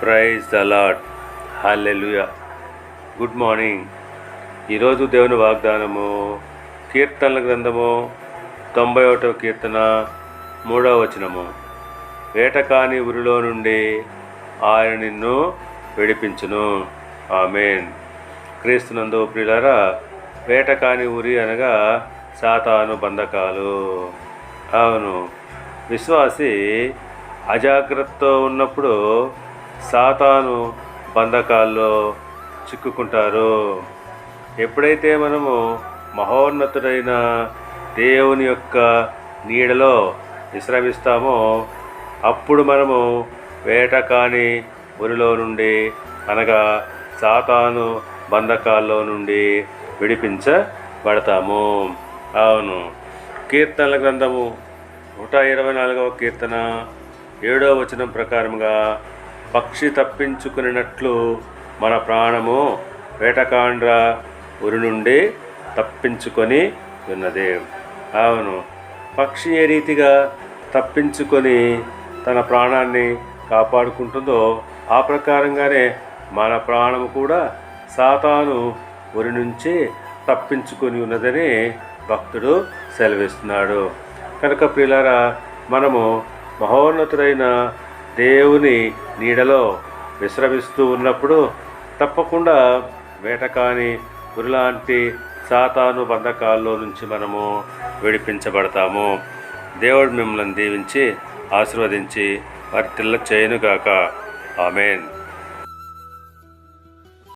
Praise అలాడ్ hallelujah good morning. ఈరోజు దేవుని వాగ్దానము కీర్తనల గ్రంథము తొంభై ఒకటవ కీర్తన మూడవ వచనము. వేటకాని ఉరిలో నుండి ఆయన నిన్ను విడిపించును. ఆమెన్. క్రీస్తునందు ప్రియులారా వేటకాని ఉరి అనగా సాతాను బంధకాలు. అవును. విశ్వాసి అజాగ్రత్తతో ఉన్నప్పుడు సాతాను బంధకాల్లో చిక్కుకుంటారు. ఎప్పుడైతే మనము మహోన్నతుడైన దేవుని యొక్క నీడలో విశ్రమిస్తామో అప్పుడు మనము వేట కాని ఉరిలో నుండి అనగా సాతాను బంధకాల్లో నుండి విడిపించబడతాము. అవును. కీర్తనల గ్రంథము నూట ఇరవై నాలుగవ కీర్తన ఏడవ వచనం ప్రకారముగా పక్షి తప్పించుకున్నట్లు మన ప్రాణము వేటకాండ్ర ఉరి నుండి తప్పించుకొని ఉన్నది. అవును పక్షి ఏ రీతిగా తప్పించుకొని తన ప్రాణాన్ని కాపాడుకుంటుందో ఆ ప్రకారంగానే మన ప్రాణము కూడా సాతాను ఉరి నుంచి తప్పించుకొని ఉన్నదని భక్తుడు సెలవిస్తున్నాడు. కనుక ప్రియులారా మనము మహోన్నతుడైన దేవుని నీడలో విశ్రమిస్తూ ఉన్నప్పుడు తప్పకుండా వేటకాని గురిలాంటి సాతాను బంధకాల్లో నుంచి మనము విడిపించబడతాము. దేవుడు మిమ్మల్ని దీవించి ఆశీర్వదించి వర్తిల్ల చేయనుగాక. ఆమెన్.